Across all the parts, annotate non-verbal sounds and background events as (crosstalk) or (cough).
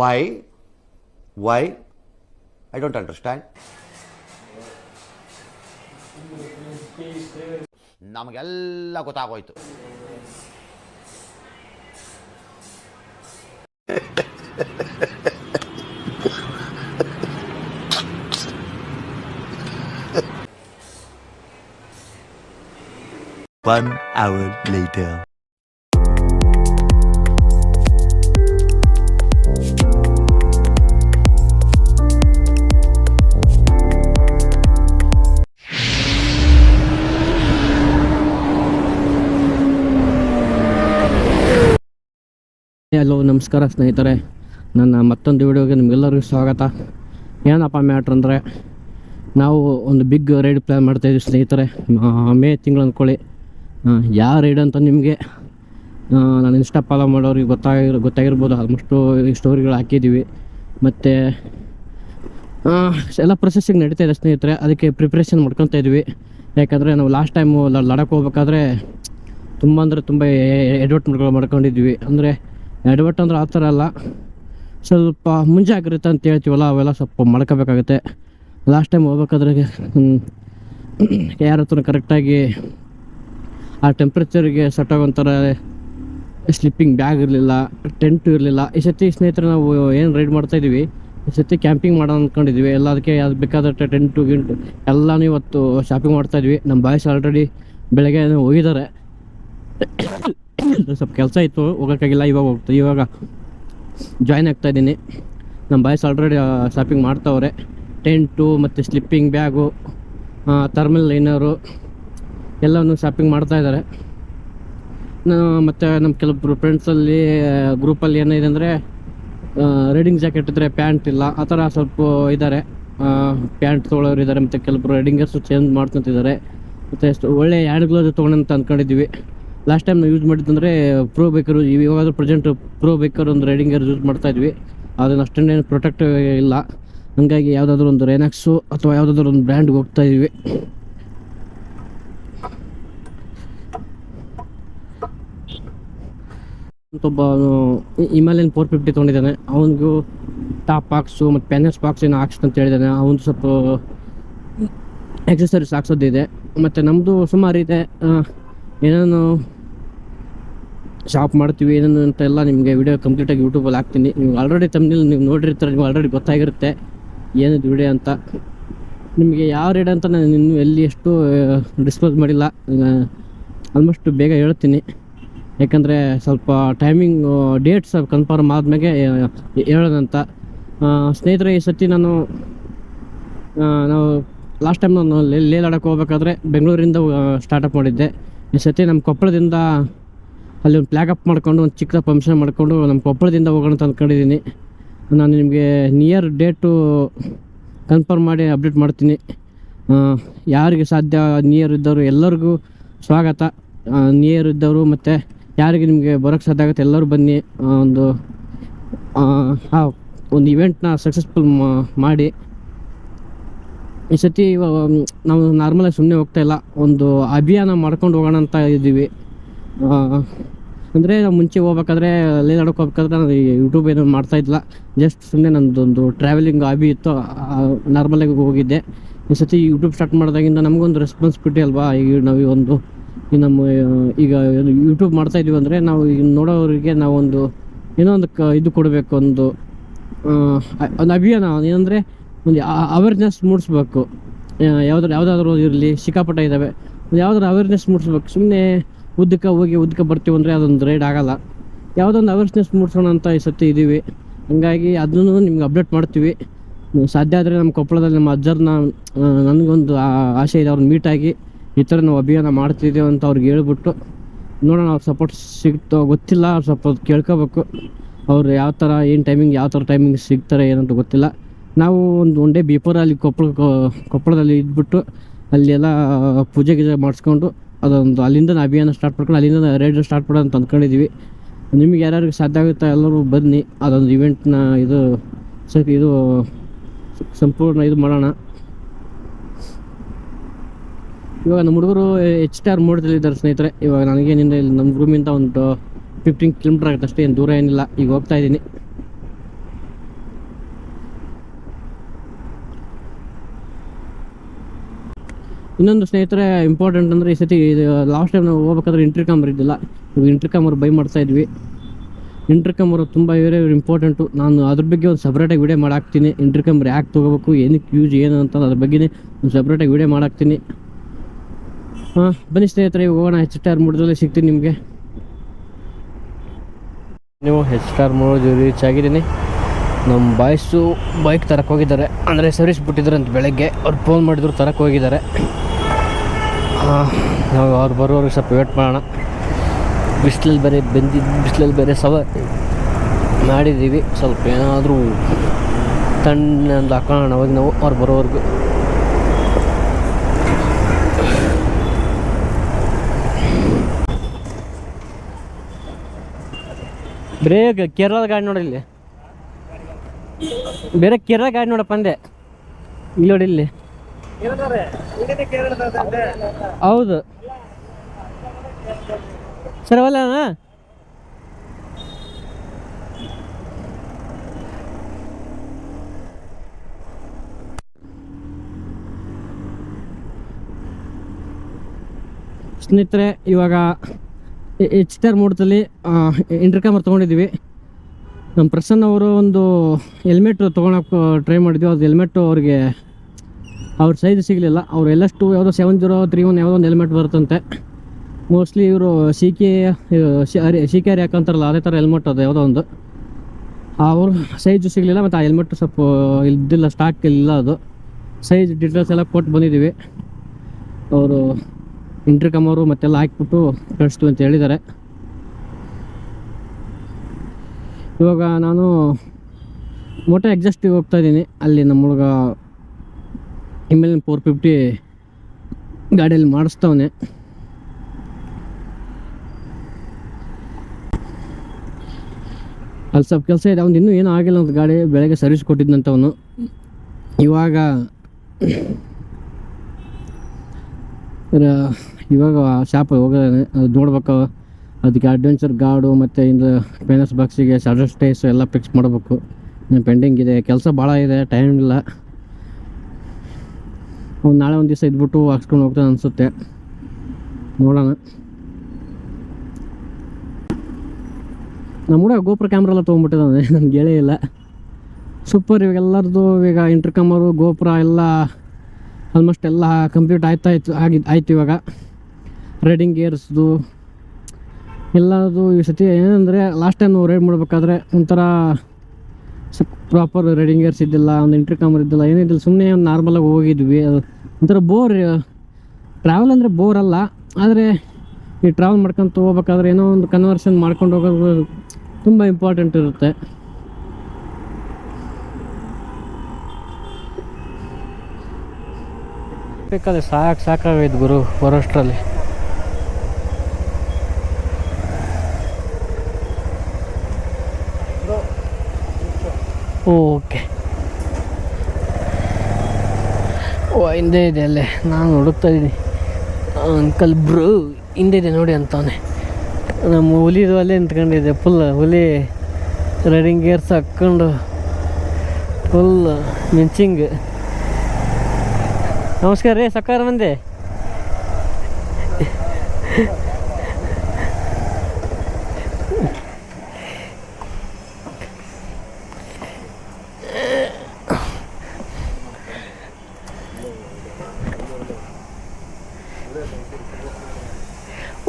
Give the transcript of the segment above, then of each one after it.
Why why I don't understand ನಮಗೆಲ್ಲ ಗೊತ್ತಾಗೋಯ್ತು One hour later. Hello ನಮಸ್ಕಾರ ಸ್ನೇಹಿತರೆ ನನ್ನ ಮತ್ತೊಂದು ವಿಡಿಯೋಗೆ ನಿಮಗೆಲ್ಲರಿಗೂ ಸ್ವಾಗತ ಏನಪ್ಪ ಮ್ಯಾಟ್ರ್ ಅಂದರೆ ನಾವು ಒಂದು ಬಿಗ್ ರೈಡ್ ಪ್ಲ್ಯಾನ್ ಮಾಡ್ತಾಯಿದ್ವಿ ಸ್ನೇಹಿತರೆ ಮೇ ತಿಂಗಳು ಅಂದ್ಕೊಳ್ಳಿ ಯಾವ ರೈಡ್ ಅಂತ ನಿಮಗೆ ನಾನು ಇನ್ಸ್ಟಾ ಫಾಲೋ ಮಾಡೋರಿಗೆ ಗೊತ್ತಾಗಿರ್ ಗೊತ್ತಾಗಿರ್ಬೋದು ಆಲ್ಮೋಸ್ಟು ಸ್ಟೋರಿಗಳು ಹಾಕಿದ್ದೀವಿ ಮತ್ತು ಎಲ್ಲ ಪ್ರೊಸೆಸಿಂಗ್ ನಡೀತಾ ಇದೆ ಸ್ನೇಹಿತರೆ ಅದಕ್ಕೆ ಪ್ರಿಪ್ರೇಷನ್ ಮಾಡ್ಕೊತಾ ಇದ್ವಿ ಯಾಕಂದರೆ ನಾವು ಲಾಸ್ಟ್ ಟೈಮು ಲಡಾಕ್ ಹೋಗ್ಬೇಕಾದ್ರೆ ತುಂಬ ಅಂದರೆ ತುಂಬ ಎಡ್ವರ್ಟ್ಮೆಂಟ್ಗಳು ಮಾಡ್ಕೊಂಡು ಮಾಡ್ಕೊಂಡಿದ್ವಿ ಅಂದರೆ ಎಡ್ವರ್ಟ್ ಅಂದ್ರೆ ಆ ಥರ ಅಲ್ಲ. ಸ್ವಲ್ಪ ಮುಂಜಾಗ್ರತೆ ಅಂತ ಹೇಳ್ತೀವಲ್ಲ, ಅವೆಲ್ಲ ಸ್ವಲ್ಪ ಮಾಡ್ಕೋಬೇಕಾಗುತ್ತೆ. ಲಾಸ್ಟ್ ಟೈಮ್ ಹೋಗ್ಬೇಕಾದ್ರೆ ಯಾರ ಹತ್ರ ಕರೆಕ್ಟಾಗಿ ಆ ಟೆಂಪ್ರೇಚರ್ಗೆ ಸೆಟ್ ಆಗೋಂಥರ ಸ್ಲಿಪ್ಪಿಂಗ್ ಬ್ಯಾಗ್ ಇರಲಿಲ್ಲ ಟೆಂಟ್ ಇರಲಿಲ್ಲ. ಈ ಸತಿ ಸ್ನೇಹಿತರೆ ನಾವು ಏನು ರೈಡ್ ಮಾಡ್ತಾಯಿದ್ದೀವಿ ಈ ಸತಿ ಕ್ಯಾಂಪಿಂಗ್ ಮಾಡೋಣ ಅಂದ್ಕೊಂಡಿದ್ವಿ ಎಲ್ಲ ಅದಕ್ಕೆ ಅದು ಬೇಕಾದಷ್ಟು ಟೆಂಟು ಗಿಂಟು ಎಲ್ಲನೂ ಇವತ್ತು ಶಾಪಿಂಗ್ ಮಾಡ್ತಾಯಿದ್ವಿ ನಮ್ಮ ಬಾಯ್ಸ್ ಆಲ್ರೆಡಿ ಬೆಳಗ್ಗೆ ಹೋಗಿದ್ದಾರೆ. (coughs) ಸ್ವಲ್ಪ ಕೆಲಸ ಇತ್ತು, ಹೋಗೋಕ್ಕಾಗಿಲ್ಲ, ಇವಾಗ ಹೋಗ್ತಾ ಇವಾಗ ಜಾಯ್ನ್ ಆಗ್ತಾ ಇದ್ದೀನಿ. ನಮ್ಮ ಬಾಯ್ಸ್ ಆಲ್ರೆಡಿ ಶಾಪಿಂಗ್ ಮಾಡ್ತಾವ್ರೆ. ಟೆಂಟು ಮತ್ತು ಸ್ಲಿಪ್ಪಿಂಗ್ ಬ್ಯಾಗು ಥರ್ಮಲ್ ಲೈನರು ಎಲ್ಲವನ್ನು ಶಾಪಿಂಗ್ ಮಾಡ್ತಾ ಇದ್ದಾರೆ. ಮತ್ತು ನಮ್ಮ ಕೆಲವೊಬ್ಬರು ಫ್ರೆಂಡ್ಸಲ್ಲಿ ಗ್ರೂಪಲ್ಲಿ ಏನಿದೆ ಅಂದರೆ ರೈಡಿಂಗ್ ಜಾಕೆಟ್ ಇದ್ದರೆ ಪ್ಯಾಂಟ್ ಇಲ್ಲ, ಆ ಥರ ಸ್ವಲ್ಪ ಇದ್ದಾರೆ. ಪ್ಯಾಂಟ್ ತೊಗೊಳೋರು ಇದ್ದಾರೆ, ಮತ್ತು ಕೆಲವೊಬ್ರು ರೈಡಿಂಗರ್ಸು ಚೇಂಜ್ ಮಾಡ್ಕೊತಿದ್ದಾರೆ ಮತ್ತು ಎಷ್ಟು ಒಳ್ಳೆ ಹ್ಯಾಂಡ್ ಗ್ಲೌಸ್ ತೊಗೊಂಡಂತ ಅಂದ್ಕೊಂಡಿದ್ವಿ ಲಾಸ್ಟ್ ಟೈಮ್ ನಾವು ಯೂಸ್ ಮಾಡಿದ್ದಂದರೆ ಪ್ರೋ ಬೇಕರು ಇವಾಗ ಪ್ರೆಸೆಂಟ್ ಪ್ರೋ ಬೇಕರ್ ಒಂದು ರೈಡಿಂಗ್ ರೈಡಿಂಗರ್ ಯೂಸ್ ಮಾಡ್ತಾ ಇದ್ವಿ. ಅದನ್ನು ಅಷ್ಟೊಂದೇನು ಪ್ರೊಟೆಕ್ಟ್ ಇಲ್ಲ. ಹಾಗಾಗಿ ಯಾವುದಾದ್ರೂ ಒಂದು ರೇನಾಕ್ಸು ಅಥವಾ ಯಾವುದಾದ್ರೂ ಒಂದು ಬ್ರ್ಯಾಂಡ್ಗೆ ಹೋಗ್ತಾ ಇದ್ವಿ. ಒಬ್ಬ ಹಿಮಾಲಯನ್ ಫೋರ್ ಫಿಫ್ಟಿ ತೊಗೊಂಡಿದ್ದಾನೆ. ಅವನಿಗೂ ಟಾಪ್ ಬಾಕ್ಸು ಮತ್ತು ಪ್ಯಾನೆಸ್ ಬಾಕ್ಸ್ ಏನೋ ಅಂತ ಹೇಳಿದ್ದಾನೆ ಅವನು ಸ್ವಲ್ಪ ಎಕ್ಸಸರೀಸ್ ಹಾಕ್ಸೋದಿದೆ. ಮತ್ತು ನಮ್ಮದು ಸುಮಾರು ಇದೆ. ಏನೇನು ಶಾಪ್ ಮಾಡ್ತೀವಿ, ಏನೇನು ಅಂತ ಎಲ್ಲ ನಿಮಗೆ ವಿಡಿಯೋ ಕಂಪ್ಲೀಟಾಗಿ ಯೂಟ್ಯೂಬಲ್ಲಿ ಹಾಕ್ತೀನಿ. ನೀವು ಆಲ್ರೆಡಿ ತಮ್ಮಲ್ಲಿ ನೀವು ನೋಡಿರ್ತಾರೆ ನೀವು ಆಲ್ರೆಡಿ ಗೊತ್ತಾಗಿರುತ್ತೆ ಏನಿದು ವಿಡಿಯೋ ಅಂತ. ನಿಮಗೆ ಯಾವ ರೇಟ್ ಅಂತ ನಾನು ಇನ್ನೂ ಎಲ್ಲಿ ಎಷ್ಟು ಡಿಸ್ಪೋಸ್ ಮಾಡಿಲ್ಲ ಆಲ್ಮೋಸ್ಟ್ ಬೇಗ ಹೇಳ್ತೀನಿ. ಯಾಕಂದರೆ ಸ್ವಲ್ಪ ಟೈಮಿಂಗ್ ಡೇಟ್ಸ್ ಕನ್ಫರ್ಮ್ ಆದ್ಮೇಲೆ ಹೇಳೋದಂತ. ಸ್ನೇಹಿತರೆ, ಈ ಸತಿ ನಾನು ನಾವು ಲಾಸ್ಟ್ ಟೈಮ್ ನಾನು ಲೇ ಲೇ ಲಡಾಖ್ ಹೋಗ್ಬೇಕಾದ್ರೆ ಬೆಂಗಳೂರಿಂದ ಸ್ಟಾರ್ಟಪ್ ಮಾಡಿದ್ದೆ. ಈ ಸತಿ ನಮ್ಮ ಕೊಪ್ಪಳದಿಂದ ಅಲ್ಲಿ ಒಂದು ಪ್ಲ್ಯಾಗ್ ಅಪ್ ಮಾಡ್ಕೊಂಡು, ಒಂದು ಚಿಕ್ಕ ಫಂಕ್ಷನ್ ಮಾಡಿಕೊಂಡು ನಮ್ಮ ಕೊಪ್ಪಳದಿಂದ ಹೋಗೋಣ ಅಂತ ಅಂದ್ಕೊಂಡಿದ್ದೀನಿ ನಾನು ನಿಮಗೆ ನಿಯರ್ ಡೇಟು ಕನ್ಫರ್ಮ್ ಮಾಡಿ ಅಪ್ಡೇಟ್ ಮಾಡ್ತೀನಿ. ಯಾರಿಗೆ ಸಾಧ್ಯ ನಿಯರ್ ಇದ್ದವರು ಎಲ್ಲರಿಗೂ ಸ್ವಾಗತ. ನಿಯರ್ ಇದ್ದವರು ಮತ್ತು ಯಾರಿಗೆ ನಿಮಗೆ ಬರೋಕ್ಕೆ ಸಾಧ್ಯ ಆಗುತ್ತೆ ಎಲ್ಲರೂ ಬನ್ನಿ. ಒಂದು ಒಂದು ಇವೆಂಟ್ನ ಸಕ್ಸಸ್ಫುಲ್ ಮಾಡಿ. ಈ ಸತಿ ನಾವು ನಾರ್ಮಲಾಗಿ ಸುಮ್ಮನೆ ಹೋಗ್ತಾ ಇಲ್ಲ. ಒಂದು ಅಭಿಯಾನ ಮಾಡ್ಕೊಂಡು ಹೋಗೋಣ ಅಂತ ಇದ್ದೀವಿ. ಅಂದರೆ ನಾವು ಮುಂಚೆ ಹೋಗ್ಬೇಕಾದ್ರೆ ಅಲ್ಲೇ ನಡಕ್ಕೆ ಹೋಗ್ಬೇಕಾದ್ರೆ ನಾನು ಯೂಟ್ಯೂಬ್ ಏನು ಮಾಡ್ತಾ ಇದ್ದಿಲ್ಲ. ಜಸ್ಟ್ ಸುಮ್ಮನೆ ನನ್ನದೊಂದು ಟ್ರಾವೆಲಿಂಗ್ ಹಾಬಿ ಇತ್ತು. ನಾರ್ಮಲಾಗಿ ಹೋಗಿದ್ದೆ. ಈ ಸತಿ ಯೂಟ್ಯೂಬ್ ಸ್ಟಾರ್ಟ್ ಮಾಡಿದಾಗಿಂದ ನಮಗೊಂದು ರೆಸ್ಪಾನ್ಸಿಬಿಲಿಟಿ ಅಲ್ವಾ? ಈಗ ನಾವು ಒಂದು, ಈ ನಮ್ಮ, ಈಗ ಯೂಟ್ಯೂಬ್ ಮಾಡ್ತಾ ಇದೀವಿ ಅಂದರೆ ನಾವು ಈಗ ನೋಡೋರಿಗೆ ನಾವೊಂದು, ಏನೋ ಒಂದು ಕ, ಇದು ಕೊಡಬೇಕು, ಒಂದು ಒಂದು ಅಭಿಯಾನ. ಏನಂದರೆ ಒಂದು ಅವೇರ್ನೆಸ್ ಮೂಡಿಸ್ಬೇಕು. ಯಾವ್ದಾದ್ರು ಯಾವುದಾದ್ರೂ ಇರಲಿ, ಸಿಕ್ಕಾಪಟ್ಟ ಇದ್ದಾವೆ ಯಾವ್ದಾದ್ರು ಅವೇರ್ನೆಸ್ ಮೂಡಿಸ್ಬೇಕು. ಸುಮ್ಮನೆ ಉದ್ದಕ್ಕೆ ಹೋಗಿ ಉದ್ದಕ್ಕೆ ಬರ್ತೀವಿ ಅಂದರೆ ಅದೊಂದು ರೈಡ್ ಆಗೋಲ್ಲ. ಯಾವುದೊಂದು ಅವೇರ್ನೆಸ್ ಮೂಡಿಸೋಣ ಅಂತ ಈ ಸತಿ ಇದ್ದೀವಿ ಹಂಗಾಗಿ ಅದನ್ನು ನಿಮ್ಗೆ ಅಪ್ಡೇಟ್ ಮಾಡ್ತೀವಿ. ಸಾಧ್ಯ ಆದರೆ ನಮ್ಮ ಕೊಪ್ಪಳದಲ್ಲಿ ನಮ್ಮ ಅಜ್ಜರನ್ನ ನನಗೊಂದು ಆಸೆ ಇದೆ. ಅವ್ರನ್ನ ಮೀಟಾಗಿ ಈ ಥರ ನಾವು ಅಭಿಯಾನ ಮಾಡ್ತಿದ್ದೇವೆ ಅಂತ ಅವ್ರಿಗೆ ಹೇಳ್ಬಿಟ್ಟು ನೋಡೋಣ ಅವ್ರ ಸಪೋರ್ಟ್ ಸಿಗ್ತೋ ಗೊತ್ತಿಲ್ಲ. ಅವ್ರು ಸಪೋರ್ಟ್ ಕೇಳ್ಕೋಬೇಕು. ಅವ್ರು ಯಾವ ಥರ, ಏನು ಟೈಮಿಂಗ್ ಯಾವ ಥರ ಟೈಮಿಂಗ್ ಸಿಗ್ತಾರೆ ಏನಂತ ಗೊತ್ತಿಲ್ಲ. ನಾವು ಒಂದು ಒನ್ ಡೇ ಬಿಫೋರ್ ಅಲ್ಲಿ ಕೊಪ್ಪಳ ಕೊಪ್ಪಳದಲ್ಲಿ ಇದ್ಬಿಟ್ಟು ಅಲ್ಲಿ ಎಲ್ಲ ಪೂಜೆ ಗೀಜೆ ಮಾಡಿಸ್ಕೊಂಡು ಅದೊಂದು ಅಲ್ಲಿಂದ ಅಭಿಯಾನ ಸ್ಟಾರ್ಟ್ ಮಾಡ್ಕೊಂಡು ಅಲ್ಲಿಂದ ರೈಡ್ ಸ್ಟಾರ್ಟ್ ಮಾಡೋಣ ಅಂತ ಅಂದ್ಕೊಂಡಿದ್ದೀವಿ. ನಿಮಗೆ ಯಾರ್ಯಾರಿಗೆ ಸಾಧ್ಯ ಆಗುತ್ತೆ ಎಲ್ಲರೂ ಬನ್ನಿ, ಅದೊಂದು ಇವೆಂಟ್ನ ಇದು ಸರಿ ಇದು ಸಂಪೂರ್ಣ ಇದು ಮಾಡೋಣ. ಇವಾಗ ನಮ್ಮ ಹುಡುಗರು ಎಚ್ ಟಿ ಆರ್ ಮೋಡದಲ್ಲಿದ್ದಾರೆ ಸ್ನೇಹಿತರೆ. ಇವಾಗ ನನಗೇನಿಲ್ಲ ಇಲ್ಲಿ ನಮ್ಮ ರೂಮಿಂದ ಒಂದು ಫಿಫ್ಟೀನ್ ಕಿಲೋಮೀಟರ್ ಆಗುತ್ತೆ ಅಷ್ಟೇ, ಏನು ದೂರ ಏನಿಲ್ಲ. ಈಗ ಹೋಗ್ತಾ ಇದ್ದೀನಿ. ಇನ್ನೊಂದು ಸ್ನೇಹಿತರೆ ಇಂಪಾರ್ಟೆಂಟ್ ಅಂದರೆ ಈ ಸತಿ ಲಾಸ್ಟ್ ಟೈಮ್ ನಾವು ಹೋಗ್ಬೇಕಾದ್ರೆ ಇಂಟ್ರಿ ಕಾಮರ್ ಇದ್ದಿಲ್ಲ. ಇವಾಗ ಇಂಟ್ರಿ ಬೈ ಮಾಡ್ತಾ ಇದ್ವಿ. ಇಂಟ್ರಿ ಕಾಮರ್ ತುಂಬ ಇವರೆ ಇವ್ರು ಇಂಪಾರ್ಟೆಂಟು ನಾನು ಅದ್ರ ಬಗ್ಗೆ ಒಂದು ಸಪ್ರೇಟಾಗಿ ವಿಡಿಯೋ ಮಾಡಾಕ್ತೀನಿ. ಇಂಟ್ರಿ ಕಾಮರ್ ಯಾಕೆ ತೊಗೋಬೇಕು, ಏನಕ್ಕೆ ಯೂಸ್ ಏನು ಅಂತ ಅದ್ರ ಬಗ್ಗೆ ಒಂದು ಸಪ್ರೇಟಾಗಿ ವಿಡಿಯೋ ಮಾಡಾಕ್ತೀನಿ. ಹಾಂ, ಬನ್ನಿ ಸ್ನೇಹಿತರೆ, ಇವಾಗ ಹೋಗೋಣ. ಹೆಚ್ ಸ್ಟಾರ್ ಮೂಡದಲ್ಲಿ ಸಿಗ್ತೀನಿ ನಿಮಗೆ. ನೀವು ಹೆಚ್ ಸ್ಟಾರ್ ಮೂಡೋದು ರೀಚ್ ಆಗಿದ್ದೀನಿ. ನಮ್ಮ ಬಾಯ್ಸು ಬೈಕ್ ತರಕ್ಕೆ ಹೋಗಿದ್ದಾರೆ. ಅಂದರೆ ಸರ್ವಿಸ್ ಬಿಟ್ಟಿದ್ರು ಅಂತ ಬೆಳಗ್ಗೆ. ಅವ್ರು ಫೋನ್ ಮಾಡಿದ್ರು ತರಕ್ಕೆ ಹೋಗಿದ್ದಾರೆ. ನಾವು ಅವ್ರು ಬರೋರಿಗೆ ಸ್ವಲ್ಪ ವೇಟ್ ಮಾಡೋಣ. ಬಿಸಿಲಲ್ಲಿ ಬೇರೆ ಬೆಂದಿದ್ದು ಬಿಸಿಲಲ್ಲಿ ಬೇರೆ ಸವ ಮಾಡಿದ್ದೀವಿ ಸ್ವಲ್ಪ ಏನಾದರೂ ತಣ್ಣಂದು ಹಾಕೋಣ ಅವಾಗ ನಾವು ಅವ್ರು ಬರೋವರೆಗೂ ಬ್ರೇಕ್, ಕೇರಳದ ಗಾಡಿ ನೋಡಿ ಇಲ್ಲಿ. ಬೇರೆ ಕೇರಳ ಗಾಡಿ ನೋಡಪ್ಪ ಅಂದೆ. ಇಲ್ಲಿ ನೋಡಿ ಇಲ್ಲಿ. ಹೌದು. ಸರ್, ಅವಲ್ಲ ಸ್ನೇಹಿತರೆ, ಇವಾಗ ಎಚ್ ಟಿ ಆರ್ ಮೋಡದಲ್ಲಿ ಇಂಟರ್ಕಾಮರ್ ತೊಗೊಂಡಿದ್ದೀವಿ. ನಮ್ಮ ಪ್ರಸನ್ನ ಅವರು ಒಂದು ಹೆಲ್ಮೆಟ್ ತೊಗೊಳಕ್ಕೆ ಟ್ರೈ ಮಾಡಿದ್ವಿ. ಅದು ಹೆಲ್ಮೆಟ್ಟು ಅವ್ರಿಗೆ, ಅವ್ರ ಸೈಜ್ ಸಿಗಲಿಲ್ಲ. ಅವ್ರು ಎಲ್ಲಷ್ಟು ಯಾವುದೋ ಸೆವೆನ್ ಜೀರೋ ತ್ರೀ ಒನ್ ಯಾವುದೋ ಒಂದು ಹೆಲ್ಮೆಟ್ ಬರುತ್ತಂತೆ. ಮೋಸ್ಟ್ಲಿ ಇವರು ಸಿ ಕೆ ಸಿ ಕೆ ಯಾಕಂತಾರಲ್ಲ ಅದೇ ಥರ ಹೆಲ್ಮೆಟ್ ಅದು ಯಾವುದೋ ಒಂದು. ಅವರು ಸೈಜು ಸಿಗಲಿಲ್ಲ, ಮತ್ತು ಆ ಹೆಲ್ಮೆಟ್ ಸ್ವಲ್ಪ ಇದ್ದಿಲ್ಲ ಸ್ಟಾಕ್ ಇಲ್ಲ ಅದು. ಸೈಜ್ ಡೀಟೇಲ್ಸ್ ಎಲ್ಲ ಕೊಟ್ಟು ಬಂದಿದ್ದೀವಿ. ಅವರು ಇಂಟ್ರಿಕಮ್ ಅವರು ಮತ್ತೆಲ್ಲ ಹಾಕ್ಬಿಟ್ಟು ಕಳಿಸ್ತು ಅಂತ ಹೇಳಿದ್ದಾರೆ. ಇವಾಗ ನಾನು ಮೋಟ ಎಕ್ಸಾಸ್ಟಿಗೆ ಹೋಗ್ತಾ ಇದ್ದೀನಿ. ಅಲ್ಲಿ ನಮ್ಮ ಹುಡುಗ ಇಮೇಲೆ ಫೋರ್ ಫಿಫ್ಟಿ ಗಾಡಿಯಲ್ಲಿ ಮಾಡಿಸ್ತವನೆ. ಅಲ್ಲಿ ಸ್ವಲ್ಪ ಕೆಲಸ ಇದೆ. ಅವ್ನು ಇನ್ನೂ ಏನೂ ಆಗಿಲ್ಲ ಅಂತ ಗಾಡಿ ಬೆಳಗ್ಗೆ ಸರ್ವಿಸ್ ಕೊಟ್ಟಿದ್ದಂಥವನು ಇವಾಗ ಇವಾಗ ಶಾಪ್ ಹೋಗೋದಾನೆ ಅದು ನೋಡ್ಬೇಕು. ಅದಕ್ಕೆ ಅಡ್ವೆಂಚರ್ ಗಾರ್ಡು ಮತ್ತು ಇಂದು ಪೇನಸ್ ಬಾಕ್ಸಿಗೆ ಸಡರ್ ಸ್ಟೇಸು ಎಲ್ಲ ಫಿಕ್ಸ್ ಮಾಡಬೇಕು. ಇನ್ನು ಪೆಂಡಿಂಗ್ ಇದೆ. ಕೆಲಸ ಭಾಳ ಇದೆ. ಟೈಮ್ ಇಲ್ಲ. ಅವ್ನು ನಾಳೆ ಒಂದು ದಿವಸ ಇದ್ಬಿಟ್ಟು ಹಾಕ್ಸ್ಕೊಂಡು ಹೋಗ್ತಾನೆ ಅನಿಸುತ್ತೆ. ನೋಡೋಣ. ನಮ್ಮ ಹುಡುಗ ಗೋಪುರ ಕ್ಯಾಮ್ರಾ ಎಲ್ಲ ತೊಗೊಂಡ್ಬಿಟ್ಟಿದ್ದಾನೆ. ನನಗೆ ಹೇಳೇ ಇಲ್ಲ ಸೂಪರ್ ಇವಾಗ ಎಲ್ಲರದು ಈಗ ಇಂಟರ್ಕಮರು ಗೋಪುರ ಎಲ್ಲ ಆಲ್ಮೋಸ್ಟ್ ಎಲ್ಲ ಕಂಪ್ಲೀಟ್ ಆಯ್ತಾ ಇತ್ತು ಆಗಿದ್ದು ಆಯ್ತು ಇವಾಗ. ರೈಡಿಂಗ್ ಗೇರ್ಸ್ದು ಎಲ್ಲದು ಈ ಸತಿ ಏನಂದರೆ ಲಾಸ್ಟ್ ಟೈಮ್ ನಾವು ರೈಡ್ ಮಾಡಬೇಕಾದ್ರೆ ಒಂಥರ ಪ್ರಾಪರ್ ರೈಡಿಂಗ್ ಗೇರ್ಸ್ ಇದ್ದಿಲ್ಲ, ಒಂದು ಇಂಟರ್ಕಮರ್ ಇದ್ದಿಲ್ಲ ಏನಿದ್ದಿಲ್ಲ ಸುಮ್ಮನೆ ಒಂದು ನಾರ್ಮಲಾಗಿ ಹೋಗಿದ್ವಿ. ಅದು ಒಂಥರ ಬೋರ್ ಟ್ರಾವೆಲ್ ಅಂದರೆ ಬೋರ್ ಅಲ್ಲ, ಆದರೆ ಈ ಟ್ರಾವೆಲ್ ಮಾಡ್ಕೊಂತ ಹೋಗ್ಬೇಕಾದ್ರೆ ಏನೋ ಒಂದು ಕನ್ವರ್ಷನ್ ಮಾಡ್ಕೊಂಡು ಹೋಗೋದು ತುಂಬ ಇಂಪಾರ್ಟೆಂಟ್ ಇರುತ್ತೆ. ಬೇಕಾದ್ರೆ ಸಾಕು ಸಾಕಾಗೈತೆ ಗುರು ಬರೋಷ್ಟರಲ್ಲಿ ಓಕೆ. ಓ, ಹಿಂದೆ ಇದೆ ಅಲ್ಲೇ. ನಾನು ಹುಡುಕ್ತಾ ಇದ್ದೀನಿ. ಅಂಕಲ್ ಬ್ರೂ ಹಿಂದೆ ಇದೆ ನೋಡಿ ಅಂತಾನೆ. ನಮ್ಮ ಹುಲಿದು ಅಲ್ಲೇ ನಿಂತ್ಕೊಂಡಿದೆ ಫುಲ್ ಹುಲಿ ರೈಡಿಂಗ್ ಗೇರ್ಸ್ ಹಾಕ್ಕೊಂಡು ಫುಲ್ ಮಿಂಚಿಂಗ್. ನಮಸ್ಕಾರ ರೀ ಸಕಾರ ಮಂದಿ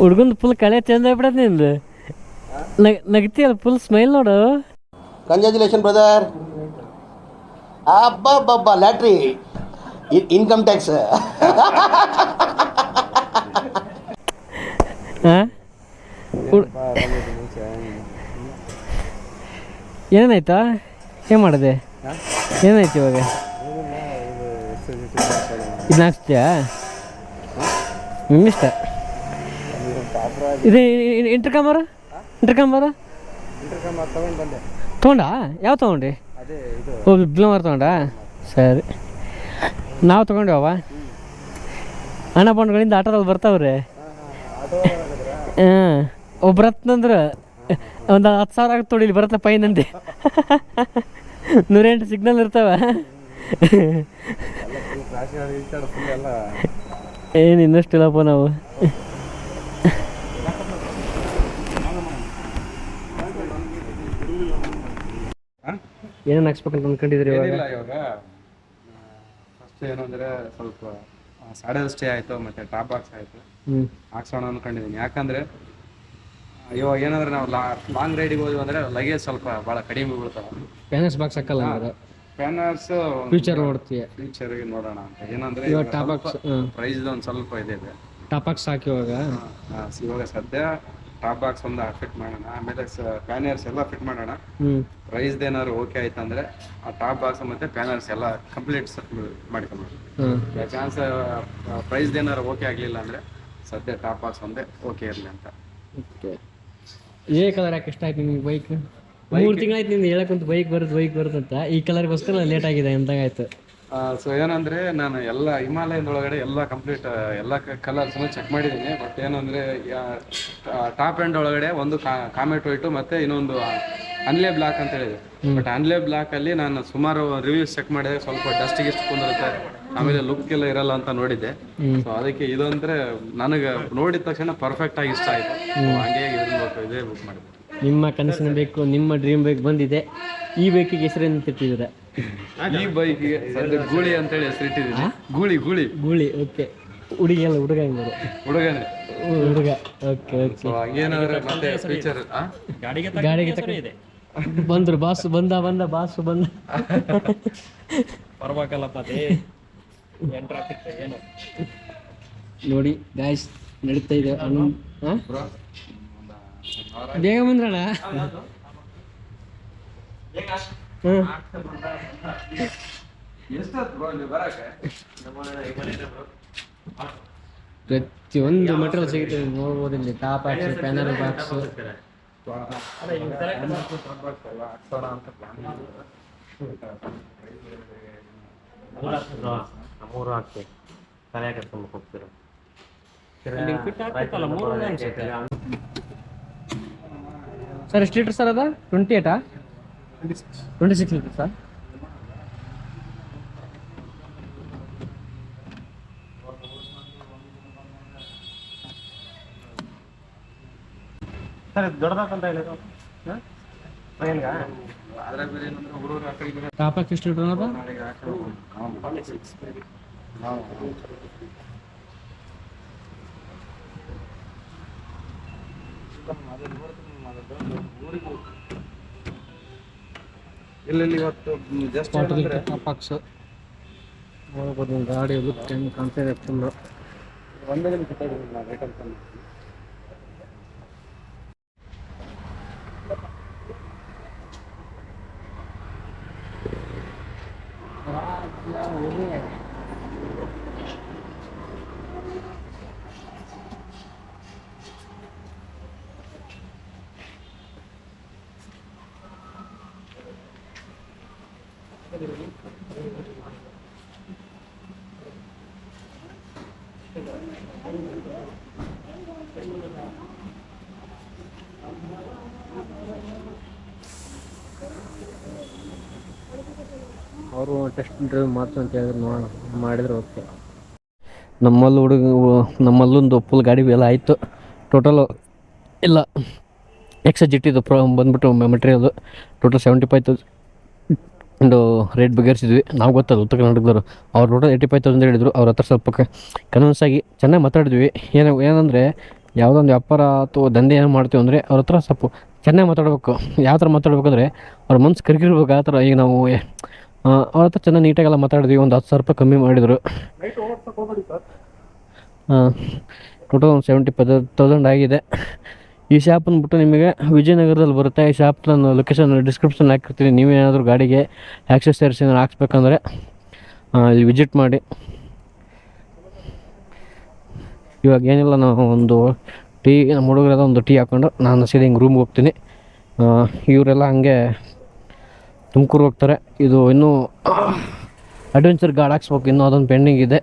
ಹುಡ್ಗಂದು ಫುಲ್ ಕಳೆ ಚೇಂಜ್ ಆಗ್ಬಿಡತ್ ನಿಂದು. ನಗ್ ನಗ್ತಿಯಲ್ಲ ಫುಲ್ ಸ್ಮೈಲ್ ನೋಡು. ಕಂಗ್ರ್ಯಾಚುಲೇಷನ್ ಬ್ರದರ್ ಅಬ್ಬಬ್ಬಬ್ಬ ಲ್ಯಾಟ್ರಿ ಇನ್ಕಮ್ ಟ್ಯಾಕ್ಸ್ ಹಾಂ ಏನಾಯ್ತಾ? ಏನು ಮಾಡಿದೆ? ಏನಾಯ್ತು ಇವಾಗ? ಇದನ್ನ ಹಾಕ್ಸ್ತೀಯಾ? ನಿಮ್ಮಿಷ್ಟ ಇದು ತೊಗೊಂಡಾ ಯಾವ ತೊಗೊಂಡ್ರಿ? ಓ ಬ್ಲೂಮರ್ ತೊಗೊಂಡಾ? ಸರಿ. ನಾವು ತೊಗೊಂಡಿವವ ಅಣ್ಣ ಬಂಡ್ಗಳಿಂದ ಆಟೋದಲ್ಲಿ ಬರ್ತಾವ್ರಿ. ಹಾಂ ಒಬ್ರು ಹತ್ತಂದ್ರೆ ಒಂದು ಹತ್ತು ಸಾವಿರ ಆಗುತ್ತೆ ಇಲ್ಲಿ ಬರುತ್ತೆ ಪೈನಂತೆ ನೂರೆಂಟು ಸಿಗ್ನಲ್ ಇರ್ತಾವ. ಏನು ಇನ್ನಷ್ಟಿಲ್ಲಪ್ಪ ನಾವು. ಏನೇನು ಹಾಕ್ಸ್ಬೇಕಂತ ಅನ್ಕೊಂಡಿದ್ರಿ ಇವಾಗ? ಏನಿಲ್ಲ ಇವಾಗ. ಫಸ್ಟ್ ಏನು ಅಂದರೆ ಸ್ವಲ್ಪ ಸಾಡೆ ಸ್ಟೇ ಆಯ್ತು ಮತ್ತೆ ಟಾಪ್ ಬಾಕ್ಸ್ ಆಯ್ತು. ಹ್ಞೂ ಹಾಕ್ಸೋಣ ಅನ್ಕೊಂಡಿದ್ದೀನಿ ಯಾಕಂದ್ರೆ ಇವಾಗ ಏನಂದ್ರೆ ನಾವು ಲಾಂಗ್ ರೈಡಿಗೆ ಹೋದ್ವಿ ಅಂದ್ರೆ ಲಗೇಜ್ ಸ್ವಲ್ಪ ಬಹಳ ಕಡಿಮೆ ಬೀಳ್ತಾವ ಪ್ಯಾನರ್ಸ್ ಬಾಕ್ಸ್ ಹಾಕಲ್ಲ ಅಂದ್ರೆ ಪ್ಯಾನರ್ಸ್ ಫ್ಯೂಚರ್ ನೋಡ್ತೀಯ ಫ್ಯೂಚರ್ ನೋಡೋಣ ಅಂತ. ಏನಂದ್ರೆ ಇವಾಗ ಟಾಪ್ ಬಾಕ್ಸ್ ಪ್ರೈಸ್ ಒಂದ್ ಸ್ವಲ್ಪ ಇದೆ ಟಾಪ್ ಬಾಕ್ಸ್ ಹಾಕಿ ಇವಾಗ? ಆ, ಇವಾಗ ಸದ್ಯ ಟಾಪ್ ಬಾಕ್ಸ್ ಒಂದು ಫಿಟ್ ಮಾಡೋಣ ಆಮೇಲೆ ಪ್ಯಾನರ್ಸ್ ಎಲ್ಲ ಫಿಟ್ ಮಾಡೋಣ. ಪ್ರೈಸ್ ಏನಾದ್ರು ಓಕೆ ಆಯ್ತಂದ್ರೆ ಆ ಟಾಪ್ ಬಾಕ್ಸ್ ಮತ್ತೆ ಪ್ಯಾನರ್ಸ್ ಎಲ್ಲ ಕಂಪ್ಲೀಟ್ ಮಾಡ್ಕೊಂಡು ಹಾಂ ಚಾನ್ಸ್ ಪ್ರೈಸ್ ಏನಾದ್ರು ಓಕೆ ಆಗಲಿಲ್ಲ ಅಂದ್ರೆ ಸದ್ಯ ಟಾಪ್ ಬಾಕ್ಸ್ ಒಂದೇ ಓಕೆ ಇರಲಿ ಅಂತ. ಓಕೆ. ಇದೇ ಕಲರ್ ಯಾಕೆ ಇಷ್ಟ ಆಯ್ತು ನಿಮ್ಗೆ ಬೈಕ್ ಮೂರು ತಿಂಗಳಾಯ್ತು ನಿಮ್ದು ಹೇಳಕ್ಕಂತ ಬೈಕ್ ಬರುತ್ತೆ ಬೈಕ್ ಬರುತ್ತಂತ ಈ ಕಲರ್ಗೋಸ್ಕರ ಲೇಟ್ ಆಗಿದೆ ಎಂತಾಗಾಯ್ತು ಸೊ ಏನಂದ್ರೆ ನಾನು ಎಲ್ಲ ಹಿಮಾಲಯದೊಳಗಡೆ ಎಲ್ಲ ಕಂಪ್ಲೀಟ್ ಎಲ್ಲ ಕಲರ್ಸ್ನು ಚೆಕ್ ಮಾಡಿದ್ದೀನಿ. ಬಟ್ ಏನಂದ್ರೆ ಟಾಪ್ ಎಂಡ್ ಒಳಗಡೆ ಒಂದು ಕಾಮೆಟ್ ವೈಟು ಮತ್ತೆ ಇನ್ನೊಂದು ಅನ್ಲೇ ಬ್ಲಾಕ್ ಅಂತ ಹೇಳಿದೆ ಬಟ್ ಅನ್ಲೇ ಬ್ಲಾಕ್ ಅಲ್ಲಿ ನಾನು ಸುಮಾರು ರಿವ್ಯೂಸ್ ಚೆಕ್ ಮಾಡಿದೆ. ಸ್ವಲ್ಪ ಡಸ್ಟ್ ಗಿಸ್ಟ್ ಕುಂದಿರುತ್ತೆ. ಆಮೇಲೆ ಲುಕ್ ಎಲ್ಲ ಇರಲ್ಲ ಅಂತ ನೋಡಿದ್ದೆ. ಸೊ ಅದಕ್ಕೆ ಇದು ಅಂದ್ರೆ ನನಗೆ ನೋಡಿದ ತಕ್ಷಣ ಪರ್ಫೆಕ್ಟ್ ಆಗಿ ಇಷ್ಟ ಆಯ್ತು. ಹಂಗೆ ಇದೇ ಬುಕ್ ಮಾಡಿದೆ ನಿಮ್ಮ ಕನಸಿನ ಬೇಕು ನಿಮ್ಮ ಡ್ರೀಮ್ ಬೈಕ್ ಬಂದಿದೆ. ಈ ಬೈಕಿಗೆ ಹೆಸರೇನು ತಿಟ್ಟಿದ್ದೀರಾ ಈ ಬೈಕ್ಗೆ ಸದ್ಯ ಗೂಳಿ ಅಂತೇಳಿ ಹೆಸರಿಟ್ಟಿದ್ದೀನಿ ಗೂಳಿ ಗೂಳಿ. ಗೂಳಿ ಓಕೆ. ಹುಡುಗಿ ಎಲ್ಲ ಹುಡುಗ ಇದ್ದಾರೆ ಹುಡುಗನೇ ಹುಡುಗ ಓಕೆ ಓಕೆ. ಸೊ ಹಂಗೇನಾದ್ರೆ ಮತ್ತೆ ಫೀಚರ್ ಗಾಡಿಗೆ ತಕ್ಕ ಬಂದ್ರು ಬಾಸು ಬಂದ ಬಂದ ಬಾಸ್ ಬಂದ. ನೋಡಿ ಗಾಯ್ಸ್ ನಡೀತಾ ಇದೆ. ಅನು ಹಾ? ಬೇಗ ಬಂದ್ರಣ್ಣ. ಪ್ರತಿಯೊಂದು ಮೆಟೀರಿಯಲ್ ಸಿಗುತ್ತೆ ನೀವು ನೋಡ್ಬೋದು ಇಲ್ಲಿ. ಟಾಪ್ ಬಾಕ್ಸ್ ಪ್ಯಾನಲ್ ಬಾಕ್ಸ್ ಮೂರು ಹಾಕ್ತಿ ತಲೆ ಕಟ್ಕೊಂಡು ಹೋಗ್ತೀರ? ಸರ್ ಎಷ್ಟು ಲೀಟರ್ ಸರ್ ಅದ? Twenty Etah twenty six litre sir sir ದೊಡ್ಡದಾಗಂತ ಹೇಳಿದ್ರು ಟ್ರೈನ್ಗ ಟಾಪ್ ಬಾಕ್ಸ್ ಎಷ್ಟು ಲೀಟರ್ ಅದ ಇಲ್ಲಿ ಇವತ್ತು ಜಸ್ಟ್ ಬಾಟಲ್ ಟಾಪ್ ಬಾಕ್ಸ್ ನೋಡ್ಬೋದು ನೀವು ಗಾಡಿ ಲುಕ್ ಹೆಂಗೆ ಕಾಣ್ತಾ ಇದೆ ಫುಲ್ ಒಂದೇ ನಿಮಿಷ ತಗೊಳ್ಳಿ ರೇಟ್ ಅಂತ ಅವರು ಟೆಸ್ಟ್ ಡ್ರೈವ್ ಮಾಡ್ತು ಅಂತ ಹೇಳಿದ್ರು ನೋಡೋಣ ಮಾಡಿದ್ರೆ ಓಕೆ ನಮ್ಮಲ್ಲಿ ಹುಡುಗ, ನಮ್ಮಲ್ಲೊಂದು ಫುಲ್ ಗಾಡಿ ಎಲ್ಲ ಆಯಿತು. ಟೋಟಲು ಇಲ್ಲ ಎಕ್ಸ ಜಿಟ್ಟಿದ್ದು ಪ್ರ ಬಂದ್ಬಿಟ್ಟು ಮೆಟೀರಿಯಲ್ಲು ಟೋಟಲ್ ಸೆವೆಂಟಿ ಫೈವ್ ತೌಸಂಡ್ ಒಂದು ರೇಟ್ ಬಗೆಹರಿಸಿದ್ವಿ ನಾವು ಗೊತ್ತಲ್ಲ ಉತ್ತರ ಕರ್ನಾಟಕದವರು. ಅವ್ರು ಟೋಟಲ್ ಏಯ್ಟಿ ಫೈವ್ ತೌಸಂಡ್ ಹೇಳಿದ್ರು. ಅವ್ರ ಹತ್ರ ಸ್ವಲ್ಪ ಕನ್ವಿನ್ಸ್ ಆಗಿ ಚೆನ್ನಾಗಿ ಮಾತಾಡಿದ್ವಿ. ಏನು, ಏನಂದರೆ ಯಾವುದೊಂದು ವ್ಯಾಪಾರ ಅಥವಾ ದಂಧೆ ಏನು ಮಾಡ್ತೀವಿ ಅಂದರೆ ಅವ್ರ ಹತ್ರ ಸ್ವಲ್ಪ ಚೆನ್ನಾಗಿ ಮಾತಾಡಬೇಕು. ಯಾವ ಥರ ಮಾತಾಡ್ಬೇಕಂದ್ರೆ ಅವ್ರ ಮನ್ಸು ಕರ್ಗಿರ್ಬೇಕು ಆ ಥರ. ಈಗ ನಾವು ಅವ್ರ ಹತ್ರ ಚೆನ್ನಾಗಿ ನೀಟಾಗೆಲ್ಲ ಮಾತಾಡಿದ್ವಿ, ಒಂದು ಹತ್ತು ಸಾವಿರ ರೂಪಾಯಿ ಕಮ್ಮಿ ಮಾಡಿದರು. ಟೋಟಲ್ ಒಂದು ಸೆವೆಂಟಿ ಪದ ತೌಸಂಡ್ ಆಗಿದೆ. ಈ ಶಾಪ್ ಅಂದ್ಬಿಟ್ಟು ನಿಮಗೆ ವಿಜಯನಗರದಲ್ಲಿ ಬರುತ್ತೆ. ಈ ಶಾಪ್ ನಾನು ಲೊಕೇಶನ್ ಡಿಸ್ಕ್ರಿಪ್ಷನ್ ಹಾಕಿರ್ತೀನಿ. ನೀವೇನಾದರೂ ಗಾಡಿಗೆ ಆಕ್ಸೆಸರೀಸ್ ಏನಾದ್ರು ಹಾಕ್ಸ್ಬೇಕಂದ್ರೆ ಇಲ್ಲಿ ವಿಸಿಟ್ ಮಾಡಿ. ಇವಾಗ ಏನಿಲ್ಲ, ನಾವು ಒಂದು ಟೀ ನಮ್ಮ ಹುಡುಗರೆಲ್ಲ ಒಂದು ಟೀ ಹಾಕ್ಕೊಂಡು ನಾನು ಸೀದಾ ಹಿಂಗೆ ರೂಮ್ಗೆ ಹೋಗ್ತೀನಿ. ಇವರೆಲ್ಲ ಹಂಗೆ ತುಮಕೂರು ಹೋಗ್ತಾರೆ. ಇದು ಇನ್ನೂ ಅಡ್ವೆಂಚರ್ ಗಾರ್ಡ್ ಹಾಕ್ಸ್ಬೇಕು. ಇನ್ನೂ ಅದೊಂದು ಪೆಂಡಿಂಗ್ ಇದೆ.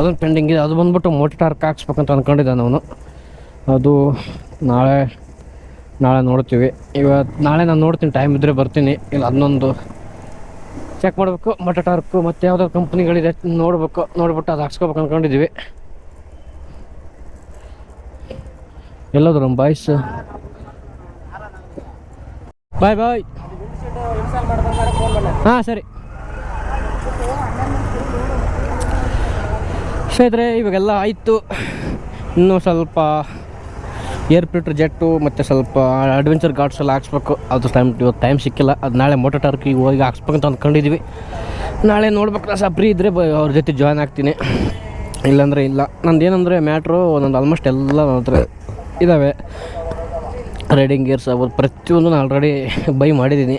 ಅದೊಂದು ಪೆಂಡಿಂಗ್ ಇದೆ. ಅದು ಬಂದ್ಬಿಟ್ಟು ಮೋಟಾರ್ಕ್ ಹಾಕ್ಸ್ಬೇಕಂತ ಅಂದ್ಕೊಂಡಿದ್ದೆ ನಾನು. ಅದು ನಾಳೆ ನಾಳೆ ನೋಡ್ತೀವಿ. ಇವತ್ತು ನಾಳೆ ನಾನು ನೋಡ್ತೀನಿ. ಟೈಮ್ ಇದ್ದರೆ ಬರ್ತೀನಿ. ಇಲ್ಲ, ಅದನ್ನೊಂದು ಚೆಕ್ ಮಾಡಬೇಕು. ಮೋಟರ್ ಟಾರ್ಕು ಮತ್ತು ಯಾವುದೋ ಕಂಪ್ನಿಗಳಿದೆ ನೋಡಬೇಕು. ನೋಡ್ಬಿಟ್ಟು ಅದು ಹಾಕ್ಸ್ಕೊಬೇಕು ಅಂದ್ಕೊಂಡಿದ್ದೀವಿ ಎಲ್ಲೋದ್ರು ನಮ್ಮ ಬಾಯ್ಸ್ ಬಾಯ್ ಬಾಯ್ ಹಾಂ, ಸರಿ. ಸ್ನೇಹಿತರೆ, ಇವಾಗೆಲ್ಲ ಆಯಿತು. ಇನ್ನೂ ಸ್ವಲ್ಪ ಏರ್ ಫಿಲ್ಟ್ರ್ ಜೆಟ್ಟು ಮತ್ತು ಸ್ವಲ್ಪ ಅಡ್ವೆಂಚರ್ ಗಾರ್ಡ್ಸ್ ಎಲ್ಲ ಹಾಕ್ಸ್ಬೇಕು. ಅದು ಟೈಮ್ ಇವತ್ತು ಟೈಮ್ ಸಿಕ್ಕಿಲ್ಲ. ಅದು ನಾಳೆ ಮೋಟರ್ ಟಾರ್ಕಿಗೆ ಹೋಗಿ ಹಾಕ್ಸ್ಬೇಕು ಅಂತ ಅಂದ್ಕೊಂಡಿದ್ವಿ ನಾಳೆ ನೋಡ್ಬೇಕು ನಾ ಫ್ರೀ ಇದ್ದರೆ ಅವ್ರ ಜೊತೆ ಜಾಯ್ನ್ ಆಗ್ತೀನಿ. ಇಲ್ಲಾಂದರೆ ಇಲ್ಲ. ನಂದು ಏನಂದರೆ ಮ್ಯಾಟ್ರು ನಂದು ಆಲ್ಮೋಸ್ಟ್ ಎಲ್ಲ ನನ್ನ ಇದ್ದಾವೆ ರೈಡಿಂಗ್ ಗೇರ್ಸ್ ಆಗ್ಬೋದು. ಪ್ರತಿಯೊಂದು ನಾನು ಆಲ್ರೆಡಿ ಬೈ (laughs) ಮಾಡಿದ್ದೀನಿ.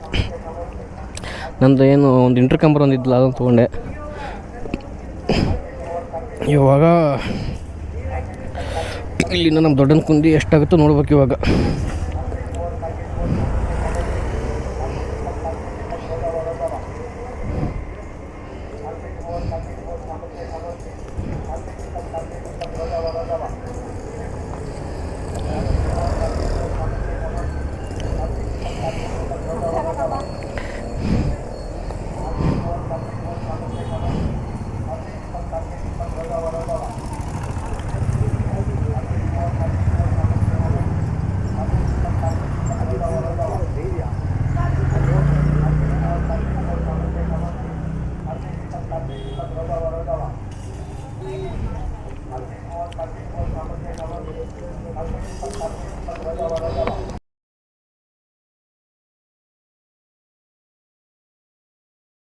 ನಂದು ಏನು ಒಂದು ಇಂಟ್ರ್ ಕಂಬರ್ ಒಂದಿದ್ದಿಲ್ಲ ಅದನ್ನು ತೊಗೊಂಡೆ. ಇವಾಗ ಇಲ್ಲಿಂದ ನಮ್ಮ ದೊಡ್ಡನ ಕುಂದಿ ಎಷ್ಟಾಗುತ್ತೋ ನೋಡ್ಬೇಕು ಇವಾಗ.